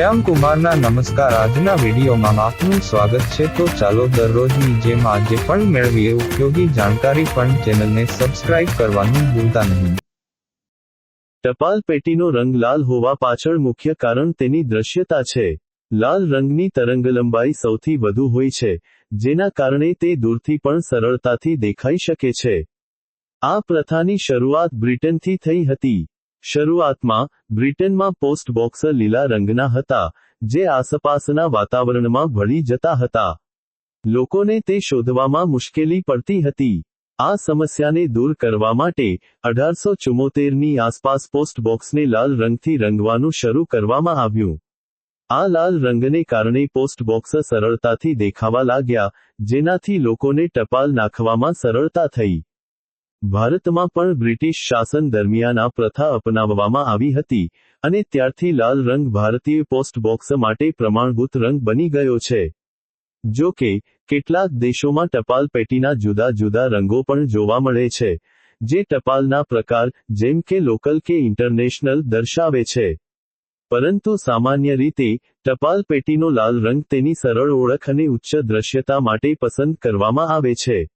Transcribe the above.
શ્યામ કુમારના નમસ્કાર. આજના વિડીયોમાં આપનું સ્વાગત છે. તો ચાલો દરરોજની જેમ આજે પણ મેળવીએ. ઉપયોગી જાણકારી પણ ચેનલને સબસ્ક્રાઇબ કરવાનું ભૂલતા નહીં. ટપાલ પેટીનો રંગ લાલ હોવા પાછળ મુખ્ય કારણ તેની દ્રશ્યતા છે. લાલ રંગની તરંગલંબાઈ સૌથી વધુ હોય છે, જેના કારણે તે દૂરથી પણ સરળતાથી દેખાઈ શકે છે. આ પ્રથાની શરૂઆત બ્રિટનથી થઈ હતી. શરૂઆતમાં, બ્રિટનમાં પોસ્ટ બોક્સ લીલા રંગના હતા, જે આસપાસના વાતાવરણમાં ભળી જતા હતા. લોકોને તે શોધવામાં મુશ્કેલી પડતી હતી. આ સમસ્યાને દૂર કરવા માટે, અઢારસો ચુમ્મોતેરની આસપાસ પોસ્ટ બોક્સને લાલ રંગથી રંગવાનું શરૂ કરવામાં આવ્યું. આ લાલ રંગને કારણે પોસ્ટ બોક્સ સરળતાથી દેખાવા લાગ્યા, જેનાથી લોકોને ટપાલ નાખવામાં સરળતા થઈ. ભારતમાં પણ બ્રિટિશ શાસન દરમિયાન આ પ્રથા અપનાવવામાં આવી હતી અને ત્યારથી લાલ રંગ ભારતીય પોસ્ટ બોક્સ માટે પ્રમાણભૂત રંગ બની ગયો છે. જો કે, કેટલાક દેશોમાં ટપાલ પેટીના જુદા જુદા રંગો પણ જોવા મળે છે, જે ટપાલના પ્રકાર જેમ કે લોકલ કે ઇન્ટરનેશનલ દર્શાવે છે. પરંતુ સામાન્ય રીતે, ટપાલ પેટીનો લાલ રંગ તેની સરળ ઓળખ અને ઉચ્ચ દ્રશ્યતા માટે પસંદ કરવામાં આવે છે.